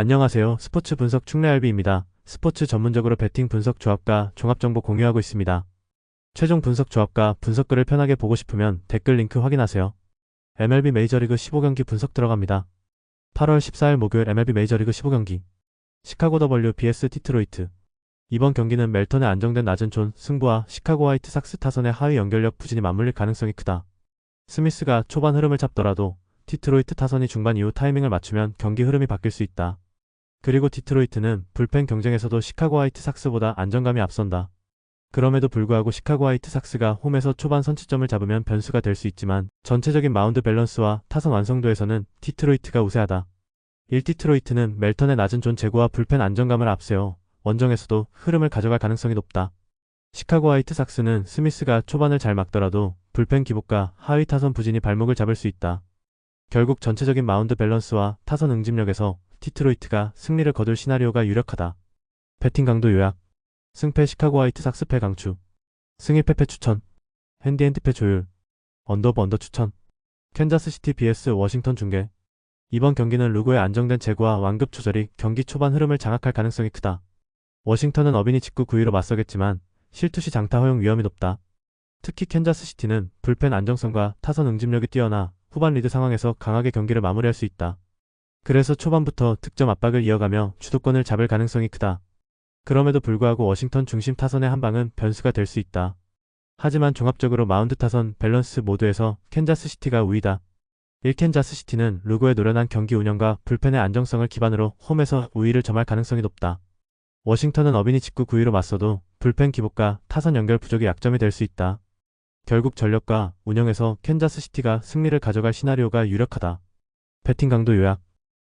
안녕하세요. 스포츠 분석 충래알비입니다. 스포츠 전문적으로 배팅 분석 조합과 종합정보 공유하고 있습니다. 최종 분석 조합과 분석글을 편하게 보고 싶으면 댓글 링크 확인하세요. MLB 메이저리그 15경기 분석 들어갑니다. 8월 14일 목요일 MLB 메이저리그 15경기 시카고 더블유 BS 디트로이트 이번 경기는 멜턴의 안정된 낮은 존 승부와 시카고 화이트 삭스 타선의 하위 연결력 부진이 맞물릴 가능성이 크다. 스미스가 초반 흐름을 잡더라도 디트로이트 타선이 중반 이후 타이밍을 맞추면 경기 흐름이 바뀔 수 있다. 그리고 디트로이트는 불펜 경쟁에서도 시카고 화이트 삭스보다 안정감이 앞선다. 그럼에도 불구하고 시카고 화이트 삭스가 홈에서 초반 선취점을 잡으면 변수가 될 수 있지만 전체적인 마운드 밸런스와 타선 완성도에서는 디트로이트가 우세하다. 1 디트로이트는 멜턴의 낮은 존 제구와 불펜 안정감을 앞세워 원정에서도 흐름을 가져갈 가능성이 높다. 시카고 화이트 삭스는 스미스가 초반을 잘 막더라도 불펜 기복과 하위 타선 부진이 발목을 잡을 수 있다. 결국 전체적인 마운드 밸런스와 타선 응집력에서 디트로이트가 승리를 거둘 시나리오가 유력하다. 배팅 강도 요약 승패 시카고 화이트 삭스패 강추 승일 패패 추천 핸디핸드패 조율 언더브 언더 추천 캔자스 시티 BS 워싱턴 중계 이번 경기는 루고의 안정된 제구와 완급 조절이 경기 초반 흐름을 장악할 가능성이 크다. 워싱턴은 어빈이 직구 9위로 맞서겠지만 실투시 장타 허용 위험이 높다. 특히 캔자스 시티는 불펜 안정성과 타선 응집력이 뛰어나 후반 리드 상황에서 강하게 경기를 마무리할 수 있다. 그래서 초반부터 득점 압박을 이어가며 주도권을 잡을 가능성이 크다. 그럼에도 불구하고 워싱턴 중심 타선의 한 방은 변수가 될 수 있다. 하지만 종합적으로 마운드 타선 밸런스 모두에서 캔자스 시티가 우위다. 1캔자스 시티는 루고의 노련한 경기 운영과 불펜의 안정성을 기반으로 홈에서 우위를 점할 가능성이 높다. 워싱턴은 어빈이 직구 9위로 맞서도 불펜 기복과 타선 연결 부족이 약점이 될 수 있다. 결국 전력과 운영에서 캔자스 시티가 승리를 가져갈 시나리오가 유력하다. 배팅 강도 요약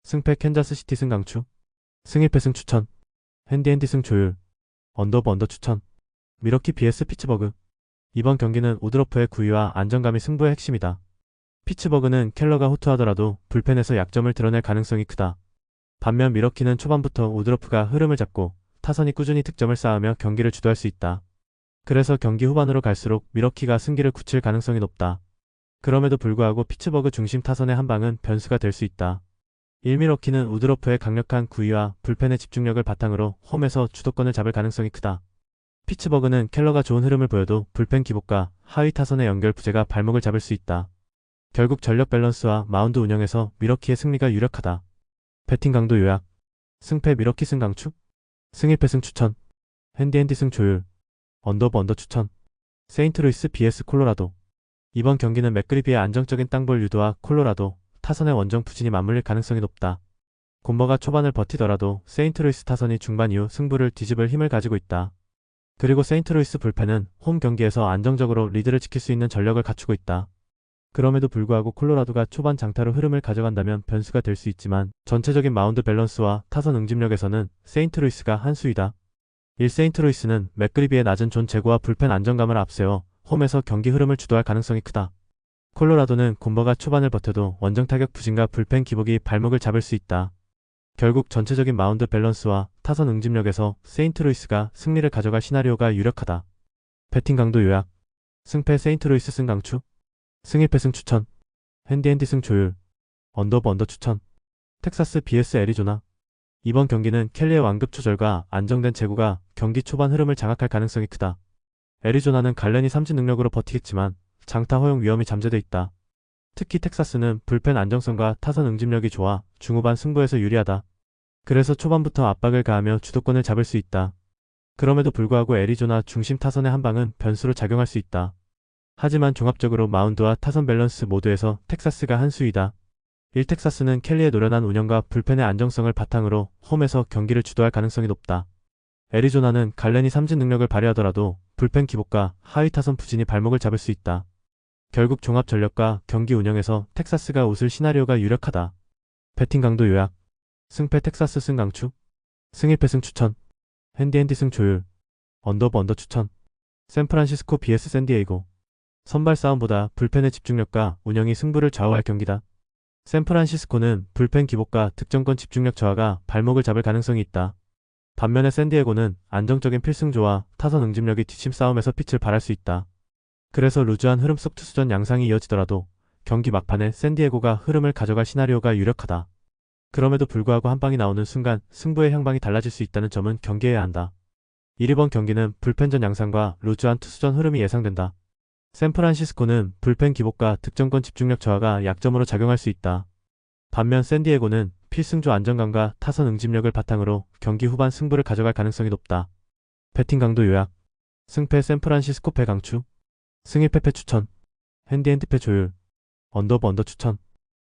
승패 캔자스 시티 승 강추 승일패 승 추천 핸디핸디 승 조율 언더브 언더 추천 미러키 BS 피츠버그 이번 경기는 우드러프의 구위와 안정감이 승부의 핵심이다. 피츠버그는 켈러가 호투하더라도 불펜에서 약점을 드러낼 가능성이 크다. 반면 미러키는 초반부터 우드러프가 흐름을 잡고 타선이 꾸준히 득점을 쌓으며 경기를 주도할 수 있다. 그래서 경기 후반으로 갈수록 미러키가 승기를 굳힐 가능성이 높다. 그럼에도 불구하고 피츠버그 중심 타선의 한 방은 변수가 될 수 있다. 1미러키는 우드러프의 강력한 구위와 불펜의 집중력을 바탕으로 홈에서 주도권을 잡을 가능성이 크다. 피츠버그는 켈러가 좋은 흐름을 보여도 불펜 기복과 하위 타선의 연결 부재가 발목을 잡을 수 있다. 결국 전력 밸런스와 마운드 운영에서 미러키의 승리가 유력하다. 배팅 강도 요약 승패 미러키 승 강추 승일패 승 추천 핸디핸디 승 조율 언더브 언더 추천 세인트루이스 BS 콜로라도 이번 경기는 맥그리비의 안정적인 땅볼 유도와 콜로라도 타선의 원정 부진이 맞물릴 가능성이 높다. 곰버가 초반을 버티더라도 세인트루이스 타선이 중반 이후 승부를 뒤집을 힘을 가지고 있다. 그리고 세인트루이스 불펜은 홈 경기에서 안정적으로 리드를 지킬 수 있는 전력을 갖추고 있다. 그럼에도 불구하고 콜로라도가 초반 장타로 흐름을 가져간다면 변수가 될 수 있지만 전체적인 마운드 밸런스와 타선 응집력에서는 세인트루이스가 한 수이다. 1 세인트루이스는 맥그리비의 낮은 존 제구와 불펜 안정감을 앞세워 홈에서 경기 흐름을 주도할 가능성이 크다. 콜로라도는 곰버가 초반을 버텨도 원정 타격 부진과 불펜 기복이 발목을 잡을 수 있다. 결국 전체적인 마운드 밸런스와 타선 응집력에서 세인트루이스가 승리를 가져갈 시나리오가 유력하다. 배팅 강도 요약 승패 세인트루이스 승 강추 승일패 승 추천 핸디핸디 승 조율 언더브 언더 추천 텍사스 BS 애리조나 이번 경기는 켈리의 완급 조절과 안정된 제구가 경기 초반 흐름을 장악할 가능성이 크다. 애리조나는 갈렌이 삼진 능력으로 버티겠지만 장타 허용 위험이 잠재돼 있다. 특히 텍사스는 불펜 안정성과 타선 응집력이 좋아 중후반 승부에서 유리하다. 그래서 초반부터 압박을 가하며 주도권을 잡을 수 있다. 그럼에도 불구하고 애리조나 중심 타선의 한 방은 변수로 작용할 수 있다. 하지만 종합적으로 마운드와 타선 밸런스 모두에서 텍사스가 한 수이다. 1텍사스는 켈리의 노련한 운영과 불펜의 안정성을 바탕으로 홈에서 경기를 주도할 가능성이 높다. 애리조나는 갈렌이 삼진 능력을 발휘하더라도 불펜 기복과 하위 타선 부진이 발목을 잡을 수 있다. 결국 종합 전력과 경기 운영에서 텍사스가 웃을 시나리오가 유력하다. 배팅 강도 요약 승패 텍사스 승 강추 승일패 승 추천 핸디핸디 승 조율 언더브 언더 추천 샌프란시스코 BS 샌디에이고 선발 싸움보다 불펜의 집중력과 운영이 승부를 좌우할 경기다. 샌프란시스코는 불펜 기복과 득점권 집중력 저하가 발목을 잡을 가능성이 있다. 반면에 샌디에고는 안정적인 필승조와 타선 응집력이 뒷심 싸움에서 빛을 발할 수 있다. 그래서 루즈한 흐름 속 투수전 양상이 이어지더라도 경기 막판에 샌디에고가 흐름을 가져갈 시나리오가 유력하다. 그럼에도 불구하고 한 방이 나오는 순간 승부의 향방이 달라질 수 있다는 점은 경계해야 한다. 1이번 경기는 불펜전 양상과 루즈한 투수전 흐름이 예상된다. 샌프란시스코는 불펜 기복과 득점권 집중력 저하가 약점으로 작용할 수 있다. 반면 샌디에고는 필승조 안정감과 타선 응집력을 바탕으로 경기 후반 승부를 가져갈 가능성이 높다. 배팅 강도 요약 승패 샌프란시스코 패 강추 승일 패패 추천 핸디핸드패 조율 언더브 언더 추천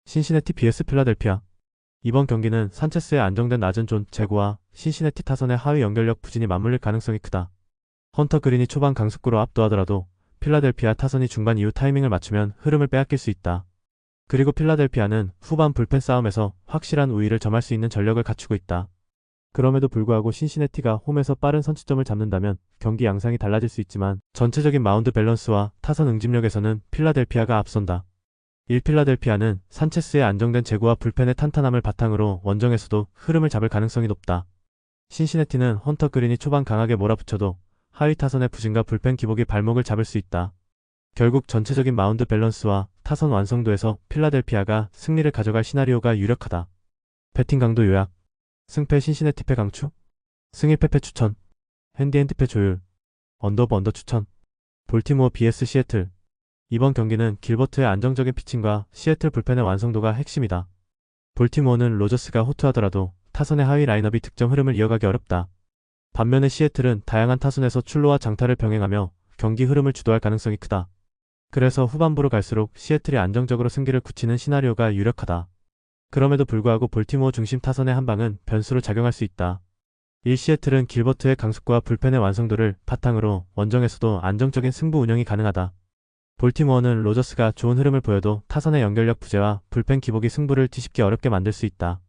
신시내티 BS 필라델피아 이번 경기는 산체스의 안정된 낮은 존 제구와 신시내티 타선의 하위 연결력 부진이 맞물릴 가능성이 크다. 헌터 그린이 초반 강속구로 압도하더라도 필라델피아 타선이 중반 이후 타이밍을 맞추면 흐름을 빼앗길 수 있다. 그리고 필라델피아는 후반 불펜 싸움에서 확실한 우위를 점할 수 있는 전력을 갖추고 있다. 그럼에도 불구하고 신시내티가 홈에서 빠른 선취점을 잡는다면 경기 양상이 달라질 수 있지만 전체적인 마운드 밸런스와 타선 응집력에서는 필라델피아가 앞선다. 1필라델피아는 산체스의 안정된 제구와 불펜의 탄탄함을 바탕으로 원정에서도 흐름을 잡을 가능성이 높다. 신시내티는 헌터 그린이 초반 강하게 몰아붙여도 하위 타선의 부진과 불펜 기복이 발목을 잡을 수 있다. 결국 전체적인 마운드 밸런스와 타선 완성도에서 필라델피아가 승리를 가져갈 시나리오가 유력하다. 배팅 강도 요약 승패 신시내티패 강추 승일 패패 추천 핸디핸드패 조율 언더브 언더 추천 볼티모어 BS 시애틀 이번 경기는 길버트의 안정적인 피칭과 시애틀 불펜의 완성도가 핵심이다. 볼티모어는 로저스가 호투하더라도 타선의 하위 라인업이 득점 흐름을 이어가기 어렵다. 반면에 시애틀은 다양한 타선에서 출루와 장타를 병행하며 경기 흐름을 주도할 가능성이 크다. 그래서 후반부로 갈수록 시애틀이 안정적으로 승기를 굳히는 시나리오가 유력하다. 그럼에도 불구하고 볼티모어 중심 타선의 한 방은 변수로 작용할 수 있다. 1 시애틀은 길버트의 강속과 불펜의 완성도를 바탕으로 원정에서도 안정적인 승부 운영이 가능하다. 볼티모어는 로저스가 좋은 흐름을 보여도 타선의 연결력 부재와 불펜 기복이 승부를 뒤집기 어렵게 만들 수 있다.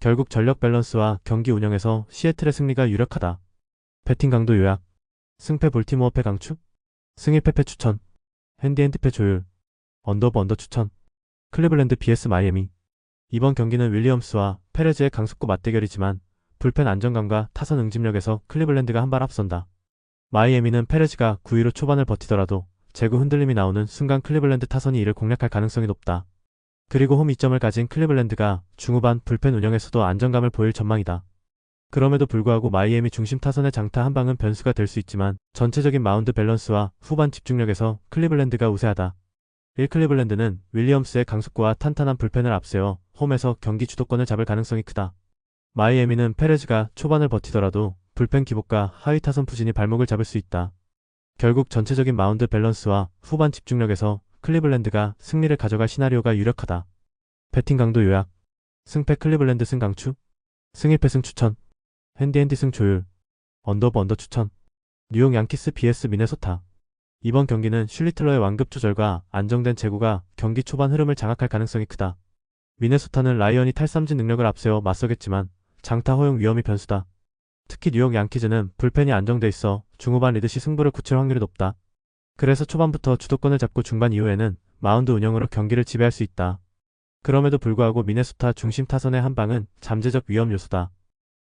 결국 전력 밸런스와 경기 운영에서 시애틀의 승리가 유력하다. 배팅 강도 요약 승패 볼티모어 패 강추 승일 패패 추천 핸디핸드패 조율 언더브 언더 추천 클리블랜드 BS 마이애미 이번 경기는 윌리엄스와 페레즈의 강속구 맞대결이지만 불펜 안정감과 타선 응집력에서 클리블랜드가 한 발 앞선다. 마이애미는 페레즈가 9위로 초반을 버티더라도 제구 흔들림이 나오는 순간 클리블랜드 타선이 이를 공략할 가능성이 높다. 그리고 홈 이점을 가진 클리블랜드가 중후반 불펜 운영에서도 안정감을 보일 전망이다. 그럼에도 불구하고 마이애미 중심 타선의 장타 한 방은 변수가 될 수 있지만 전체적인 마운드 밸런스와 후반 집중력에서 클리블랜드가 우세하다. 1 클리블랜드는 윌리엄스의 강속구와 탄탄한 불펜을 앞세워 홈에서 경기 주도권을 잡을 가능성이 크다. 마이애미는 페레즈가 초반을 버티더라도 불펜 기복과 하위 타선 부진이 발목을 잡을 수 있다. 결국 전체적인 마운드 밸런스와 후반 집중력에서 클리블랜드가 승리를 가져갈 시나리오가 유력하다. 배팅 강도 요약 승패 클리블랜드 승 강추 승일패 승 추천 핸디핸디 승 조율 언더브 언더 추천 뉴욕 양키스 BS 미네소타 이번 경기는 슐리틀러의 완급 조절과 안정된 제구가 경기 초반 흐름을 장악할 가능성이 크다. 미네소타는 라이언이 탈삼진 능력을 앞세워 맞서겠지만 장타 허용 위험이 변수다. 특히 뉴욕 양키즈는 불펜이 안정돼 있어 중후반 리드시 승부를 굳힐 확률이 높다. 그래서 초반부터 주도권을 잡고 중반 이후에는 마운드 운영으로 경기를 지배할 수 있다. 그럼에도 불구하고 미네소타 중심 타선의 한 방은 잠재적 위험 요소다.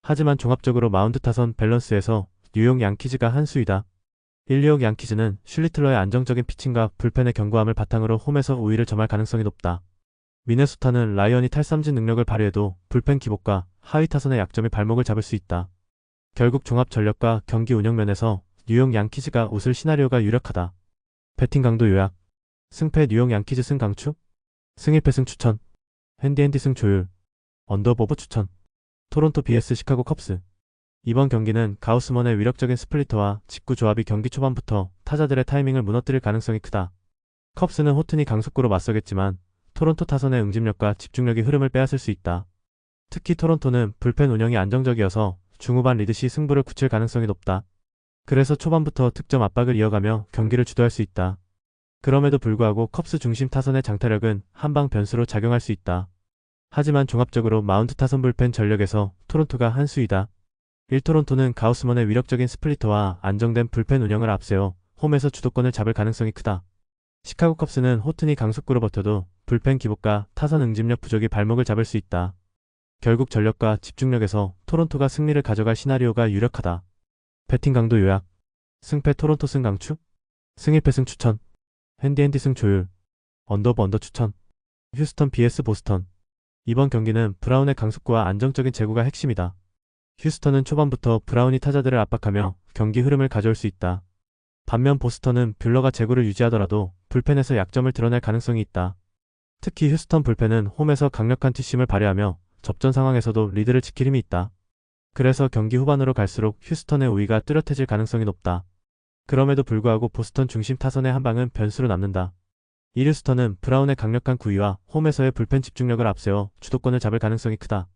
하지만 종합적으로 마운드 타선 밸런스에서 뉴욕 양키즈가 한 수이다. 1, 뉴욕 양키즈는 슐리틀러의 안정적인 피칭과 불펜의 견고함을 바탕으로 홈에서 우위를 점할 가능성이 높다. 미네소타는 라이언이 탈삼진 능력을 발휘해도 불펜 기복과 하위 타선의 약점이 발목을 잡을 수 있다. 결국 종합 전력과 경기 운영 면에서 뉴욕 양키즈가 웃을 시나리오가 유력하다. 배팅 강도 요약 승패 뉴욕 양키즈 승 강추 승일패 승 추천 핸디핸디 승 조율 언더버버 추천 토론토 BS 시카고 컵스 이번 경기는 가우스먼의 위력적인 스플리터와 직구 조합이 경기 초반부터 타자들의 타이밍을 무너뜨릴 가능성이 크다. 컵스는 호튼이 강속구로 맞서겠지만 토론토 타선의 응집력과 집중력이 흐름을 빼앗을 수 있다. 특히 토론토는 불펜 운영이 안정적이어서 중후반 리드 시 승부를 굳힐 가능성이 높다. 그래서 초반부터 득점 압박을 이어가며 경기를 주도할 수 있다. 그럼에도 불구하고 컵스 중심 타선의 장타력은 한방 변수로 작용할 수 있다. 하지만 종합적으로 마운트 타선 불펜 전력에서 토론토가 한 수이다. 1토론토는 가우스먼의 위력적인 스플리터와 안정된 불펜 운영을 앞세워 홈에서 주도권을 잡을 가능성이 크다. 시카고 컵스는 호튼이 강속구로 버텨도 불펜 기복과 타선 응집력 부족이 발목을 잡을 수 있다. 결국 전력과 집중력에서 토론토가 승리를 가져갈 시나리오가 유력하다. 배팅 강도 요약 승패 토론토 승 강추 승일패 승 추천 핸디핸디 승 조율 언더브 언더 추천 휴스턴 BS 보스턴 이번 경기는 브라운의 강속구와 안정적인 제구가 핵심이다. 휴스턴은 초반부터 브라운이 타자들을 압박하며 경기 흐름을 가져올 수 있다. 반면 보스턴은 뷰러가 제구를 유지하더라도 불펜에서 약점을 드러낼 가능성이 있다. 특히 휴스턴 불펜은 홈에서 강력한 뒷심을 발휘하며 접전 상황에서도 리드를 지킬 힘이 있다. 그래서 경기 후반으로 갈수록 휴스턴의 우위가 뚜렷해질 가능성이 높다. 그럼에도 불구하고 보스턴 중심 타선의 한 방은 변수로 남는다. 이류스턴은 브라운의 강력한 구위와 홈에서의 불펜 집중력을 앞세워 주도권을 잡을 가능성이 크다.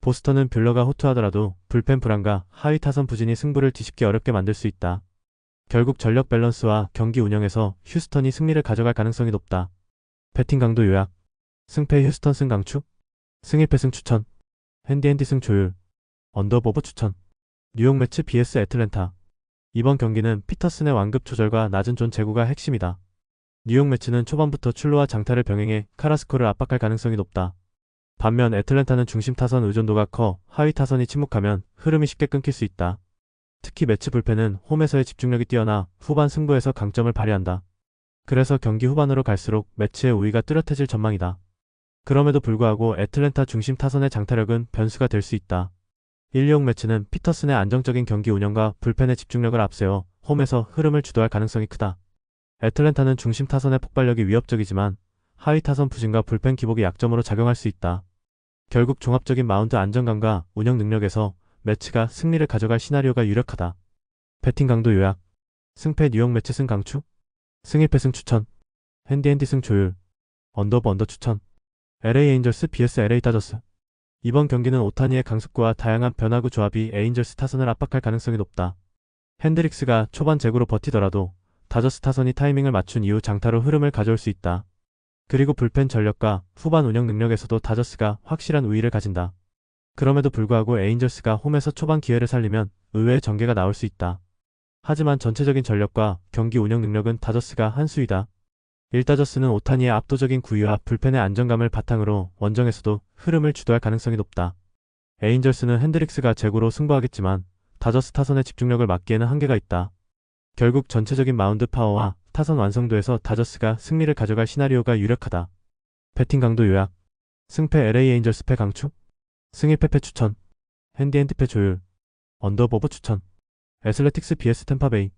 보스턴은 뷰러가 호투하더라도 불펜 불안과 하위 타선 부진이 승부를 뒤집기 어렵게 만들 수 있다. 결국 전력 밸런스와 경기 운영에서 휴스턴이 승리를 가져갈 가능성이 높다. 배팅 강도 요약 승패 휴스턴 승 강추 승 1패 승 추천 핸디핸디 승 조율 언더버버 추천 뉴욕 매치 BS 애틀랜타 이번 경기는 피터슨의 완급 조절과 낮은 존 제구가 핵심이다. 뉴욕 매치는 초반부터 출루와 장타를 병행해 카라스코를 압박할 가능성이 높다. 반면 애틀랜타는 중심 타선 의존도가 커 하위 타선이 침묵하면 흐름이 쉽게 끊길 수 있다. 특히 매치 불펜은 홈에서의 집중력이 뛰어나 후반 승부에서 강점을 발휘한다. 그래서 경기 후반으로 갈수록 매치의 우위가 뚜렷해질 전망이다. 그럼에도 불구하고 애틀랜타 중심 타선의 장타력은 변수가 될 수 있다. 1-2용 매치는 피터슨의 안정적인 경기 운영과 불펜의 집중력을 앞세워 홈에서 흐름을 주도할 가능성이 크다. 애틀랜타는 중심 타선의 폭발력이 위협적이지만 하위 타선 부진과 불펜 기복이 약점으로 작용할 수 있다. 결국 종합적인 마운드 안정감과 운영 능력에서 매치가 승리를 가져갈 시나리오가 유력하다. 배팅 강도 요약 승패 뉴욕 매치 승 강추 승 1패 승 추천 핸디핸디 승 조율 언더버 언더 추천 LA 에인절스 vs LA 다저스 이번 경기는 오타니의 강속구와 다양한 변화구 조합이 에인절스 타선을 압박할 가능성이 높다. 핸드릭스가 초반 제구로 버티더라도 다저스 타선이 타이밍을 맞춘 이후 장타로 흐름을 가져올 수 있다. 그리고 불펜 전력과 후반 운영 능력에서도 다저스가 확실한 우위를 가진다. 그럼에도 불구하고 에인절스가 홈에서 초반 기회를 살리면 의외의 전개가 나올 수 있다. 하지만 전체적인 전력과 경기 운영 능력은 다저스가 한 수이다. 1다저스는 오타니의 압도적인 구위와 불펜의 안정감을 바탕으로 원정에서도 흐름을 주도할 가능성이 높다. 에인절스는 핸드릭스가 제구로 승부하겠지만 다저스 타선의 집중력을 막기에는 한계가 있다. 결국 전체적인 마운드 파워와 타선 완성도에서 다저스가 승리를 가져갈 시나리오가 유력하다. 배팅 강도 요약 승패 LA 에인절스 패 강추 승 1패패 추천 핸디핸드패 조율 언더버버 추천 애슬레틱스 BS 템파베이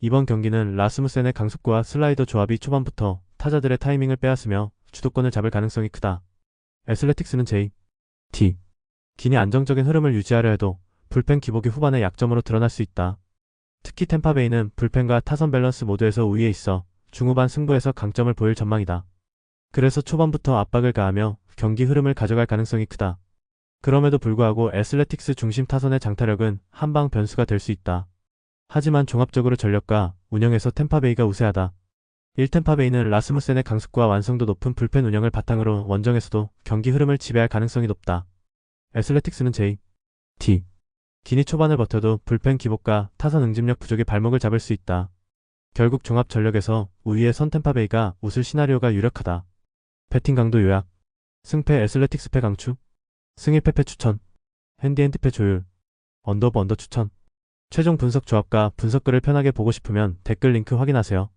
이번 경기는 라스무센의 강속구와 슬라이더 조합이 초반부터 타자들의 타이밍을 빼앗으며 주도권을 잡을 가능성이 크다. 애슬레틱스는 J, T. 기니 안정적인 흐름을 유지하려 해도 불펜 기복이 후반에 약점으로 드러날 수 있다. 특히 템파베이는 불펜과 타선 밸런스 모두에서 우위에 있어 중후반 승부에서 강점을 보일 전망이다. 그래서 초반부터 압박을 가하며 경기 흐름을 가져갈 가능성이 크다. 그럼에도 불구하고 애슬레틱스 중심 타선의 장타력은 한방 변수가 될 수 있다. 하지만 종합적으로 전력과 운영에서 템파베이가 우세하다. 1템파베이는 라스무센의 강속과 완성도 높은 불펜 운영을 바탕으로 원정에서도 경기 흐름을 지배할 가능성이 높다. 애슬레틱스는 J, T. 기니 초반을 버텨도 불펜 기복과 타선 응집력 부족이 발목을 잡을 수 있다. 결국 종합 전력에서 우위의 선 템파베이가 웃을 시나리오가 유력하다. 배팅 강도 요약 승패 애슬레틱스 패 강추 승 1패패 추천 핸디핸드패 조율 언더버 언더 추천 최종 분석 조합과 분석글을 편하게 보고 싶으면 댓글 링크 확인하세요.